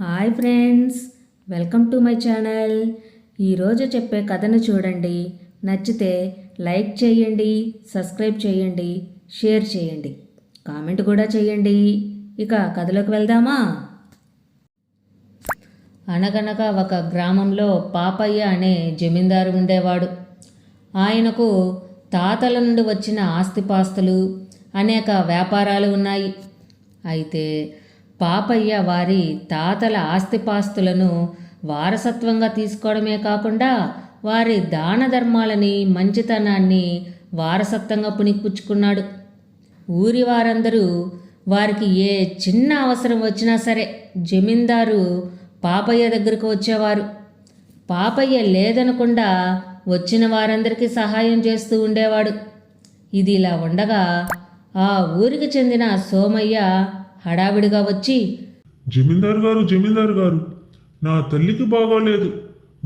Hi friends welcome to my channel. ఈరోజు చెప్పే కథను చూడండి. నచ్చితే లైక్ చేయండి సబ్స్క్రైబ్ చేయండి షేర్ చేయండి. కామెంట్ కూడా చేయండి. ఇక కథలోకి వెళ్దామా? అనగనగా ఒక గ్రామంలో పాపయ్య అనే జమీందారు ఉండేవాడు. ఆయనకు తాతల నుండి వచ్చిన ఆస్తిపాస్తులు అనేక వ్యాపారాలు ఉన్నాయి. అయితే పాపయ్య వారి తాతల ఆస్తిపాస్తులను వారసత్వంగా తీసుకోవడమే కాకుండా వారి దాన ధర్మాలని మంచితనాన్ని వారసత్వంగా పుణికిపుచ్చుకున్నాడు. ఊరి వారందరూ వారికి ఏ చిన్న అవసరం వచ్చినా సరే జమీందారు పాపయ్య దగ్గరకు వచ్చేవారు. పాపయ్య లేదనకుండా వచ్చిన వారందరికీ సహాయం చేస్తూ ఉండేవాడు. ఇది ఇలా ఉండగా ఆ ఊరికి చెందిన సోమయ్య హడావిడిగా వచ్చి జమీందారు గారు జమీందారు గారు నా తల్లికి బాగోలేదు.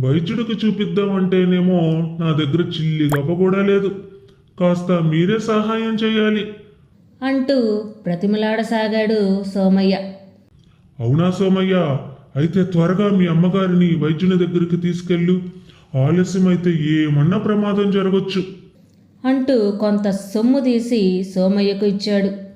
వైద్యుడికి చూపిద్దామంటేనేమో నా దగ్గర చిల్లి గవ్వ కూడా లేదు. కాస్త మీరే సహాయం చేయాలి. అంటూ బ్రతిమలాడసాగాడు సోమయ్య. అవునా సోమయ్య? అయితే త్వరగా మీ అమ్మగారిని వైద్యుని దగ్గరికి తీసుకెళ్ళు. ఆలస్యం అయితే ఏమన్నా ప్రమాదం జరగచ్చు. అంటూ కొంత సొమ్ము తీసి సోమయ్యకు ఇచ్చాడు.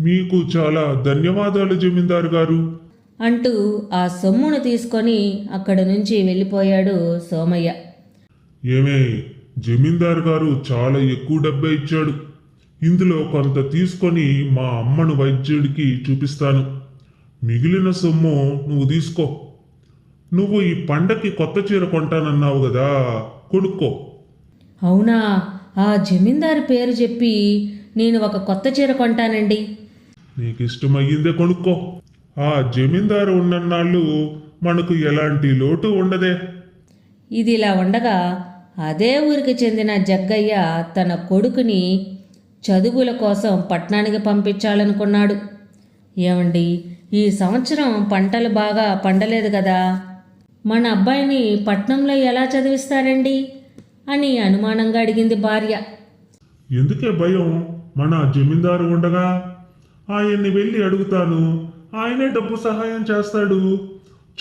మీకు చాలా ధన్యవాదాలు జమీందారు గారు. అంటూ ఆ సొమ్మును తీసుకొని అక్కడి నుంచి వెళ్ళిపోయాడు సోమయ్య. ఏమే జమీందారు గారు చాలా ఎక్కువ డబ్బే ఇచ్చాడు. ఇందులో కొంత తీసుకొని మా అమ్మను వైద్యుడికి చూపిస్తాను. మిగిలిన సొమ్ము నువ్వు తీసుకో. నువ్వు ఈ పండకి కొత్త చీర కొంటానన్నావు కదా కొనుక్కో. అవునా? ఆ జమీందారు పేరు చెప్పి నేను ఒక కొత్త చీర కొంటానండి. నీకు ఇష్టమయ్యిందే కొనుక్కో. ఆ జమీందారు ఉన్నన్నాళ్ళు మనకు ఎలాంటి లోటు ఉండదే. ఇది ఇలా ఉండగా అదే ఊరికి చెందిన జగ్గయ్య తన కొడుకుని చదువుల కోసం పట్టణానికి పంపించాలనుకున్నాడు. ఏమండి ఈ సంవత్సరం పంటలు బాగా పండలేదు కదా. మన అబ్బాయిని పట్నంలో ఎలా చదివిస్తారండి? అని అనుమానంగా అడిగింది భార్య. ఎందుకే భయం? మన జమీందారు ఉండగా ఆయన్ని వెళ్ళి అడుగుతాను. ఆయనే డబ్బు సహాయం చేస్తాడు.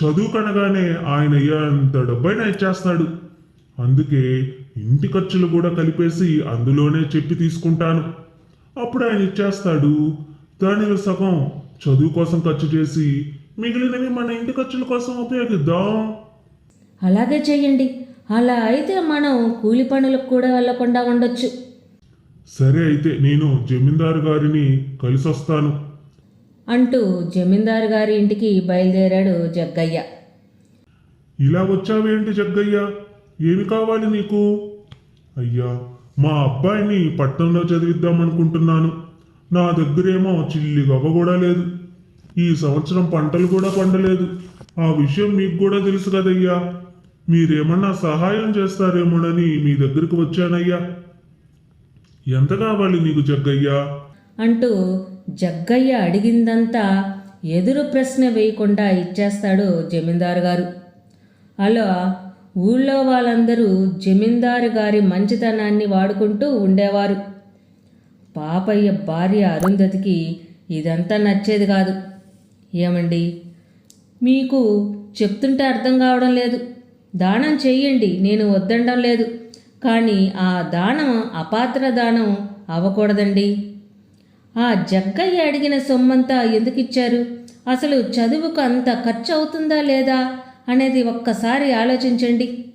చదువు కనగానే ఆయన ఎంత డబ్బైనా ఇచ్చేస్తాడు. అందుకే ఇంటి ఖర్చులు కూడా కలిపేసి అందులోనే చెప్పి తీసుకుంటాను. అప్పుడు ఆయన ఇచ్చేస్తాడు. దానిలో సగం చదువు కోసం ఖర్చు చేసి మిగిలినవి మన ఇంటి ఖర్చుల కోసం ఉపయోగిద్దాం. అలాగే చేయండి. అలా అయితే మనం కూలి పనులకు కూడా వెళ్ళకుండా ఉండొచ్చు. సరే అయితే నేను జమీందారు గారిని కలిసొస్తాను. అంటూ జమీందారు గారి ఇంటికి బయలుదేరాడు జగ్గయ్య. ఇలా వచ్చావేంటి జగ్గయ్య? ఏమి కావాలి నీకు? అయ్యా మా అబ్బాయిని పట్నంలో చదివిద్దామనుకుంటున్నాను. నా దగ్గరేమో చిల్లి గవ్వ కూడా లేదు. ఈ సంవత్సరం పంటలు కూడా పండలేదు. ఆ విషయం మీకు కూడా తెలుసు కదయ్యా. మీరేమన్నా సహాయం చేస్తారేమోనని మీ దగ్గరకు వచ్చానయ్యా. ఎంత కావాలి నీకు జగ్గయ్య? అంటూ జగ్గయ్య అడిగిందంతా ఎదురు ప్రశ్న వేయకుండా ఇచ్చేస్తాడు జమీందారు గారు అలా ఊళ్ళో వాళ్ళందరూ జమీందారు గారి మంచితనాన్ని వాడుకుంటూ ఉండేవారు. పాపయ్య భార్య అరుంధతికి ఇదంతా నచ్చేది కాదు. ఏమండి? మీకు చెప్తుంటే అర్థం కావడం లేదు. దానం చెయ్యండి నేను వద్దండం లేదు. కానీ ఆ దానం అపాత్ర దానం అవ్వకూడదండి. ఆ జగ్గయ్య అడిగిన సొమ్మంతా ఎందుకు ఇచ్చారు అసలు చదువుకు అంత ఖర్చు అవుతుందా లేదా అనేది ఒక్కసారి ఆలోచించండి.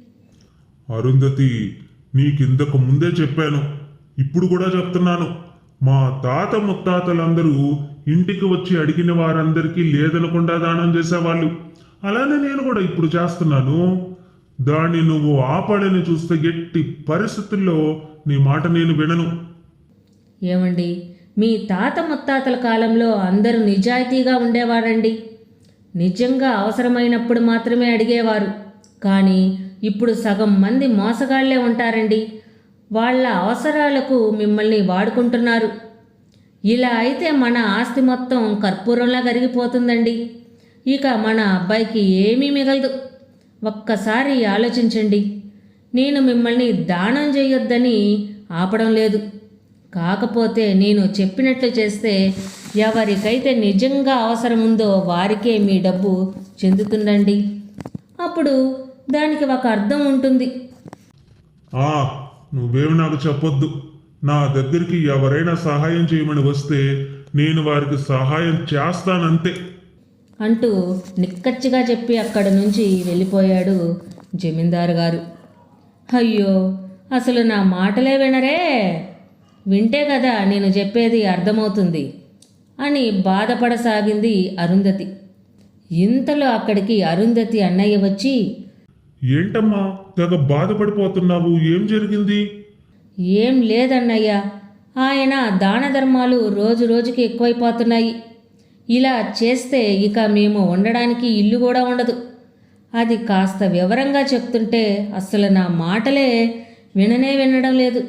అరుంధతి నీకింతకు ముందే చెప్పాను. ఇప్పుడు కూడా చెప్తున్నాను. మా తాత ముత్తాతలందరూ ఇంటికి వచ్చి అడిగిన వారందరికీ లేదనకుండా దానం చేసేవాళ్ళు. అలానే నేను కూడా ఇప్పుడు చేస్తున్నాను. దాన్ని నువ్వు ఆపడని చూస్తే ఎట్టి పరిస్థితుల్లో నీ మాట నేను వినను. ఏమండి? మీ తాత ముత్తాతల కాలంలో అందరూ నిజాయితీగా ఉండేవారండి. నిజంగా అవసరమైనప్పుడు మాత్రమే అడిగేవారు. కానీ ఇప్పుడు సగం మంది మోసగాళ్ళే ఉంటారండి. వాళ్ళ అవసరాలకు మిమ్మల్ని వాడుకుంటున్నారు. ఇలా అయితే మన ఆస్తి మొత్తం కర్పూరంలా కరిగిపోతుందండి. ఇక మన అబ్బాయికి ఏమీ మిగలదు. ఒక్కసారి ఆలోచించండి. నేను మిమ్మల్ని దానం చేయొద్దని ఆపడం లేదు. కాకపోతే నేను చెప్పినట్లు చేస్తే ఎవరికైతే నిజంగా అవసరం ఉందో వారికే మీ డబ్బు చెందుతుందండి. అప్పుడు దానికి ఒక అర్థం ఉంటుంది. ఆ నువ్వేమి నాకు చెప్పొద్దు. నా దగ్గరికి ఎవరైనా సహాయం చేయమని వస్తే నేను వారికి సహాయం చేస్తానంతే. అంటూ నిక్కచ్చిగా చెప్పి అక్కడి నుంచి వెళ్ళిపోయాడు జమీందారు గారు. అయ్యో అసలు నా మాటలే వినరే. వింటే కదా నేను చెప్పేది అర్థమవుతుంది అని బాధపడసాగింది అరుంధతి. ఇంతలో అక్కడికి అరుంధతి అన్నయ్య వచ్చి ఏంటమ్మా తెగ బాధపడిపోతున్నావు ఏం జరిగింది? ఏం లేదన్నయ్య ఆయన దాన ధర్మాలు రోజు రోజుకి ఎక్కువైపోతున్నాయి. ఇలా చేస్తే ఇక మేము ఉండడానికి ఇల్లు కూడా ఉండదు. అది కాస్త వివరంగా చెప్తుంటే అసలు నా మాటలే విననే వినడం లేదు.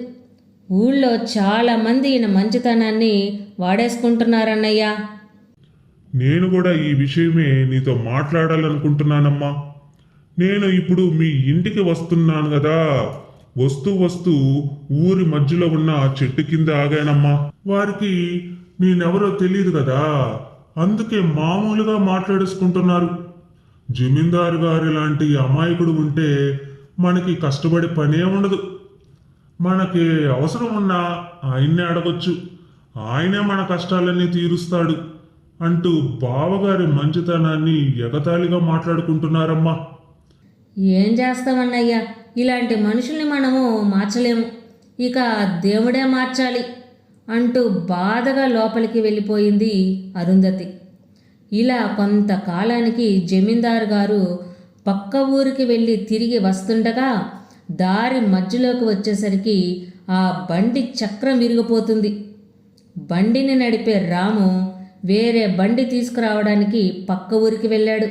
ఊళ్ళో చాలామంది ఈయన మంచితనాన్ని వాడేసుకుంటున్నారన్నయ్యా. నేను కూడా ఈ విషయమే నీతో మాట్లాడాలనుకుంటున్నానమ్మా. నేను ఇప్పుడు మీ ఇంటికి వస్తున్నాను కదా. వస్తూ వస్తూ ఊరి మధ్యలో ఉన్న చెట్టు కింద ఆగానమ్మా. వారికి నేనెవరో తెలియదు కదా. అందుకే మామూలుగా మాట్లాడేసుకుంటున్నారు. జమీందారు గారు లాంటి అమాయకుడు ఉంటే మనకి కష్టపడే పనే ఉండదు. మనకి అవసరం ఉన్నా ఆయన్నే అడగొచ్చు. ఆయనే మన కష్టాలన్నీ తీరుస్తాడు అంటూ బావగారి మంచితనాన్ని ఎగతాళిగా మాట్లాడుకుంటున్నారమ్మా. ఏం చేస్తామన్నయ్యా? ఇలాంటి మనుషుల్ని మనము మార్చలేము. ఇక దేవుడే మార్చాలి. అంటూ బాధగా లోపలికి వెళ్ళిపోయింది అరుంధతి. ఇలా కొంతకాలానికి జమీందారు గారు పక్క ఊరికి వెళ్ళి తిరిగి వస్తుండగా దారి మధ్యలోకి వచ్చేసరికి ఆ బండి చక్రం విరిగిపోతుంది. బండిని నడిపే రాము వేరే బండి తీసుకురావడానికి పక్క ఊరికి వెళ్ళాడు.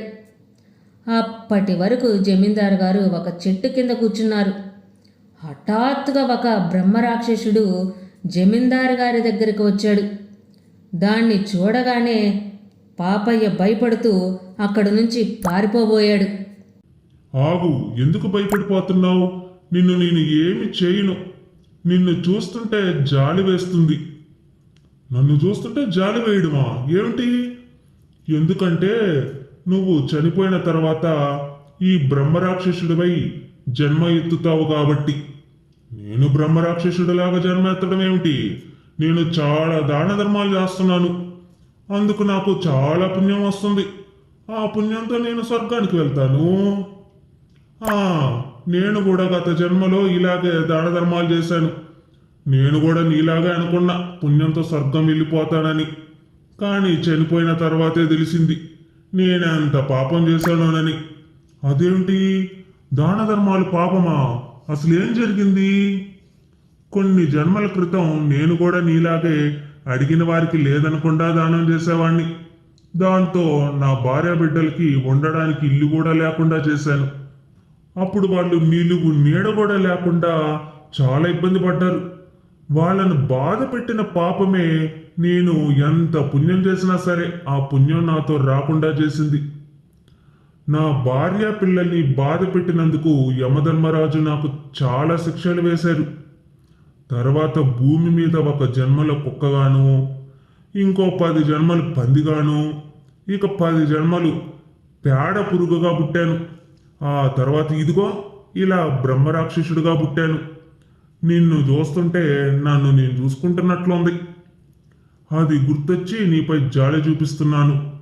అప్పటి వరకు జమీందారు గారు ఒక చెట్టు కింద కూర్చున్నారు. హఠాత్తుగా ఒక బ్రహ్మరాక్షసుడు జమీందారు గారి దగ్గరికి వచ్చాడు. దాన్ని చూడగానే పాపయ్య భయపడుతూ అక్కడి నుంచి పారిపోబోయాడు. ఆగు ఎందుకు భయపడిపోతున్నావు? నిన్ను నేను ఏమి చేయను. నిన్ను చూస్తుంటే జాలి వేస్తుంది. నన్ను చూస్తుంటే జాలి వేయడమా? ఏమిటి? ఎందుకంటే నువ్వు చనిపోయిన తర్వాత ఈ బ్రహ్మరాక్షసుడివై జన్మ ఎత్తుతావు కాబట్టి. నేను బ్రహ్మరాక్షసుడిలాగా జన్మెత్తడం ఏమిటి? నేను చాలా దాన ధర్మాలు చేస్తున్నాను. అందుకు నాకు చాలా పుణ్యం వస్తుంది. ఆ పుణ్యంతో నేను స్వర్గానికి వెళ్తాను. ఆ, నేను కూడా గత జన్మలో ఇలాగే దాన ధర్మాలు చేశాను. నేను కూడా నీలాగే అనుకున్నా పుణ్యంతో స్వర్గం వెళ్ళిపోతానని. కానీ చనిపోయిన తర్వాతే తెలిసింది. నేనంత పాపం చేశానోనని. అదేంటి? దాన ధర్మాలు పాపమా? అసలు ఏం జరిగింది? కొన్ని జన్మల క్రితం నేను కూడా నీలాగే అడిగిన వారికి లేదనకుండా దానం చేసేవాణ్ణి. దాంతో నా భార్య బిడ్డలకి ఉండడానికి ఇల్లు కూడా లేకుండా చేశాను. అప్పుడు వాళ్ళు నిలువు నీడ కూడా లేకుండా చాలా ఇబ్బంది పడ్డారు. వాళ్ళను బాధ పెట్టిన పాపమే నేను ఎంత పుణ్యం చేసినా సరే ఆ పుణ్యం నాతో రాకుండా చేసింది. నా భార్య పిల్లల్ని బాధ పెట్టినందుకు యమధర్మరాజు నాకు చాలా శిక్షలు వేశారు. తర్వాత భూమి మీద ఒక జన్మల కుక్కగాను ఇంకో పది జన్మలు పందిగాను ఇక పది జన్మలు పేడ పురుగుగా పుట్టాను. ఆ తర్వాత ఇదిగో ఇలా బ్రహ్మరాక్షసుడిగా పుట్టాను. నిన్ను చూస్తుంటే నన్ను నేను చూసుకుంటున్నట్లుంది. అది గుర్తొచ్చి నీపై జాలి చూపిస్తున్నాను.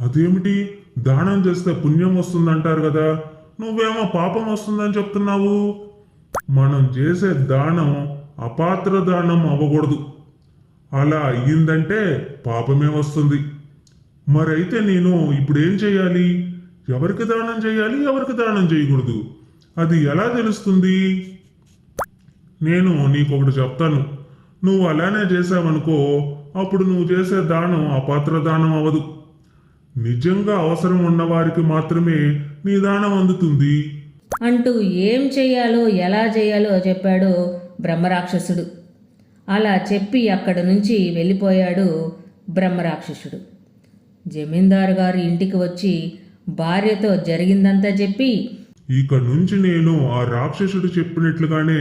అదేమిటి? దానం చేస్తే పుణ్యం వస్తుందంటారు కదా. నువ్వేమో పాపం వస్తుందని చెప్తున్నావు. మనం చేసే దానం అపాత్ర దానం అవ్వకూడదు. అలా అయ్యిందంటే పాపమే వస్తుంది. మరైతే నేను ఇప్పుడు ఏం చేయాలి? ఎవరికి దానం చేయాలి? ఎవరికి దానం చేయకూడదు? అది ఎలా తెలుస్తుంది? నేను నీకు ఒకటి చెప్తాను. నువ్వు అలానే చేసావనుకో అప్పుడు నువ్వు చేసే దానం అపాత్ర దానం అవ్వదు. నిజంగా అవసరం ఉన్నవారికి మాత్రమే నీ దానం అందుతుంది. అంటూ ఏం చేయాలో ఎలా చేయాలో చెప్పాడు బ్రహ్మరాక్షసుడు. అలా చెప్పి అక్కడి నుంచి వెళ్ళిపోయాడు బ్రహ్మరాక్షసుడు. జమీందారు గారి ఇంటికి వచ్చి భార్యతో జరిగిందంతా చెప్పి ఇక నుంచి నేను ఆ రాక్షసుడు చెప్పినట్లుగానే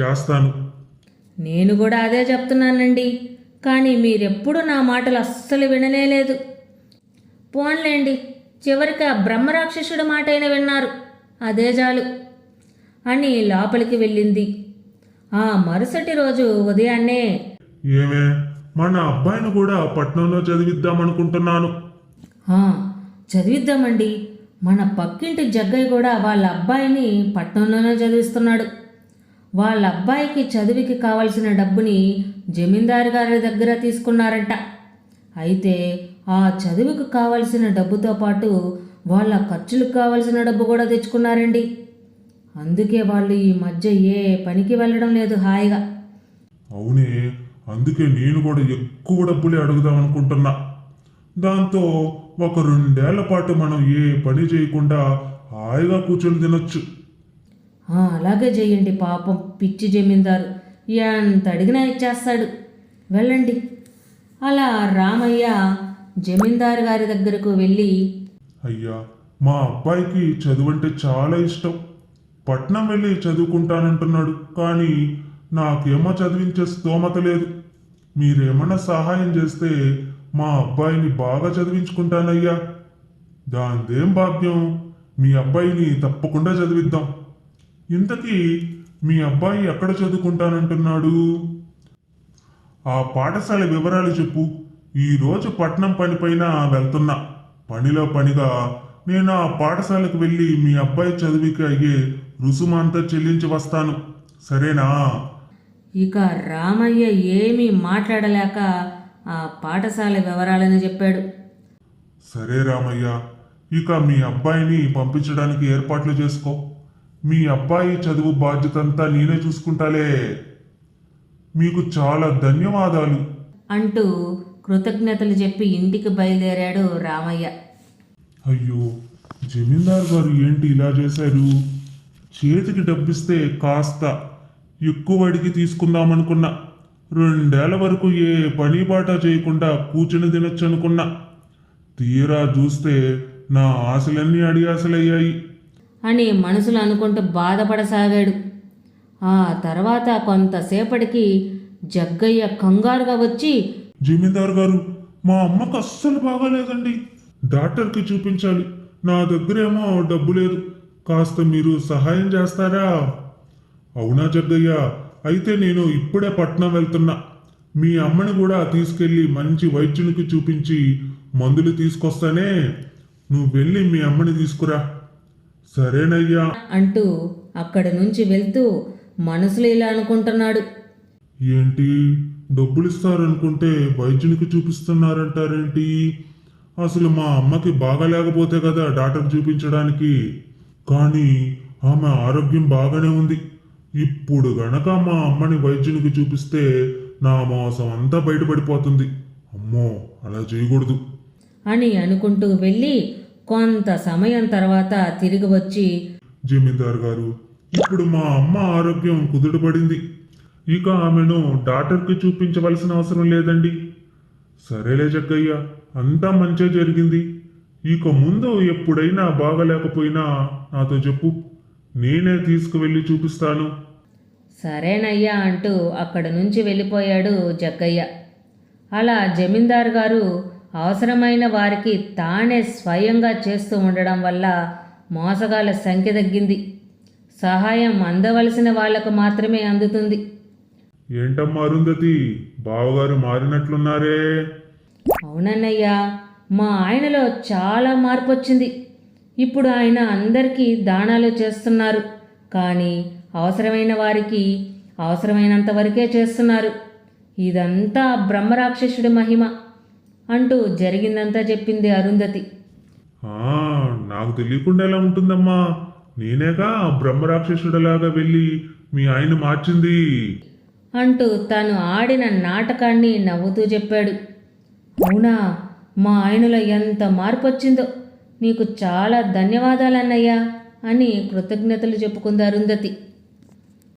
చేస్తాను. నేను కూడా అదే చెప్తున్నానండి. కానీ మీరెప్పుడు నా మాటలు అస్సలు విననేలేదు పోన్లేండి. చివరికి ఆ బ్రహ్మరాక్షసుడి మాట అయినా విన్నారు. అదే చాలు అని లోపలికి వెళ్ళింది. ఆ మరుసటి రోజు ఉదయాన్నే ఏమే? మన అబ్బాయిని కూడా పట్నంలో చదివిద్దామనుకుంటున్నాను. "ఆ, చదివిద్దామండి. మన పక్కింటి జగ్గయ్య కూడా వాళ్ళ అబ్బాయిని పట్నంలోనే చదివిస్తున్నాడు. వాళ్ళ అబ్బాయికి చదువుకి కావలసిన డబ్బుని జమీందారు గారి దగ్గర తీసుకున్నారంట. అయితే ఆ చదువుకు కావలసిన డబ్బుతో పాటు వాళ్ళ ఖర్చులకు కావలసిన డబ్బు కూడా తెచ్చుకున్నారండి. అందుకే వాళ్ళు ఈ మధ్య ఏ పనికి వెళ్ళడం లేదు హాయిగా. అవునే అందుకే నేను కూడా ఎక్కువ డబ్బులే అడుగుదాం అనుకుంటున్నా. దాంతో ఒక రెండేళ్ళ పాటు మనం ఏ పని చేయకుండా హాయిగా కూర్చొని తినొచ్చు. ఆ, అలాగే చెయ్యండి పాపం పిచ్చి జమీందారు. ఎంత అడిగినా ఇచ్చేస్తాడు. వెళ్ళండి. అలా రామయ్య జమీందారు గారి దగ్గరకు వెళ్ళి అయ్యా మా అబ్బాయికి చదువు అంటే చాలా ఇష్టం. పట్నం వెళ్ళి చదువుకుంటానంటున్నాడు కానీ నాకేమో చదివించే స్తోమత లేదు. మీరేమన్నా సహాయం చేస్తే మా అబ్బాయిని బాగా చదివించుకుంటానయ్యా. దాందేం భాగ్యం? మీ అబ్బాయిని తప్పకుండా చదివిద్దాం. ఇంతకీ మీ అబ్బాయి ఎక్కడ చదువుకుంటానంటున్నాడు? ఆ పాఠశాల వివరాలు చెప్పు. ఈ రోజు పట్నం పనిపైన వెళ్తున్నా. పనిలో పనిగా నేను ఆ పాఠశాలకు వెళ్ళి మీ అబ్బాయి చదువుకి అయ్యే రుసుమంతా చెల్లించి వస్తాను. సరేనా? ఇక రామయ్య ఏమీ మాట్లాడలేక ఆ పాఠశాల వివరాలని చెప్పాడు. సరే రామయ్య ఇక మీ అబ్బాయిని పంపించడానికి ఏర్పాట్లు చేసుకో. మీ అబ్బాయి చదువు బాధ్యతంతా నేనే చూసుకుంటాలే. మీకు చాలా ధన్యవాదాలు. అంటూ కృతజ్ఞతలు చెప్పి ఇంటికి బయలుదేరాడు రామయ్య. అయ్యో జమీందార్ గారు ఏంటి ఇలా చేశారు? చేతికి డబ్బిస్తే కాస్త ఎక్కువ అడిగి తీసుకుందామనుకున్నా. రెండేళ్ళ వరకు ఏ పని పాట చేయకుండా కూర్చుని తినొచ్చు అనుకున్నా తీరా చూస్తే నా ఆశలన్నీ అడియాసలయ్యాయి అని మనసులో అనుకుంటూ బాధపడసాగాడు. ఆ తర్వాత కొంతసేపటికి జగ్గయ్య కంగారుగా వచ్చి జమీందార్ గారు మా అమ్మకు అస్సలు బాగాలేదండి. డాక్టర్కి చూపించాలి. నా దగ్గరేమో డబ్బు లేదు. కాస్త మీరు సహాయం చేస్తారా? అవునా జగ్గయ్య అయితే నేను ఇప్పుడే పట్నం వెళ్తున్నా. మీ అమ్మని కూడా తీసుకెళ్ళి మంచి వైద్యునికి చూపించి మందులు తీసుకొస్తానే. నువ్వు వెళ్ళి మీ అమ్మని తీసుకురా. సరేనయ్యా. అంటూ అక్కడి నుంచి వెళ్తూ మనసులో ఇలా అనుకుంటున్నాడు. ఏంటి? డబ్బులు ఇస్తారనుకుంటే వైద్యునికి చూపిస్తున్నారంటారేంటి? అసలు మా అమ్మకి బాగాలేకపోతే కదా డాక్టర్ చూపించడానికి. కానీ ఆమె ఆరోగ్యం బాగానే ఉంది. ఇప్పుడు గనక మా అమ్మని వైద్యునికి చూపిస్తే నా మోసం అంతా బయటపడిపోతుంది. అమ్మో అలా చేయకూడదు. అని అనుకుంటూ వెళ్ళి కొంత సమయం తర్వాత తిరిగి వచ్చి జమీందార్ గారు ఇప్పుడు మా అమ్మ ఆరోగ్యం కుదుటపడింది ఇక ఆమెను డాక్టర్కి చూపించవలసిన అవసరం లేదండి. సరేలే జగ్గయ్య అంతా మంచే జరిగింది. ఇక ముందు ఎప్పుడైనా బాగలేకపోయినా నాతో చెప్పు. నేనే తీసుకువెళ్ళి చూపిస్తాను. సరేనయ్యా అంటూ అక్కడ నుంచి వెళ్ళిపోయాడు జగ్గయ్య. అలా జమీందారు గారు అవసరమైన వారికి తానే స్వయంగా చేస్తూ ఉండడం వల్ల మోసగాళ్ళ సంఖ్య తగ్గింది. సహాయం అందవలసిన వాళ్ళకు మాత్రమే అందుతుంది. ఏంటమ్మా అరుంధతి? బావగారు మారినట్లున్నారే. అవునన్నయ్యా మా ఆయనలో చాలా మార్పు వచ్చింది ఇప్పుడు ఆయన అందరికీ దానాలు చేస్తున్నారు. కానీ అవసరమైన వారికి అవసరమైనంత వరకే చేస్తున్నారు. ఇదంతా బ్రహ్మరాక్షసుడి మహిమ అంటూ జరిగిందంతా చెప్పింది అరుంధతి. ఆ నాకు తెలియకుండా ఎలా ఉంటుందమ్మా? నేనేగా బ్రహ్మరాక్షసుడిలాగా వెళ్ళి మీ ఆయన మార్చింది. అంటూ తను ఆడిన నాటకాన్ని నవ్వుతూ చెప్పాడు. అవునా? మా ఆయనలో ఎంత మార్పు వచ్చిందో నీకు చాలా ధన్యవాదాలన్నయ్యా అని కృతజ్ఞతలు చెప్పుకుంది అరుంధతి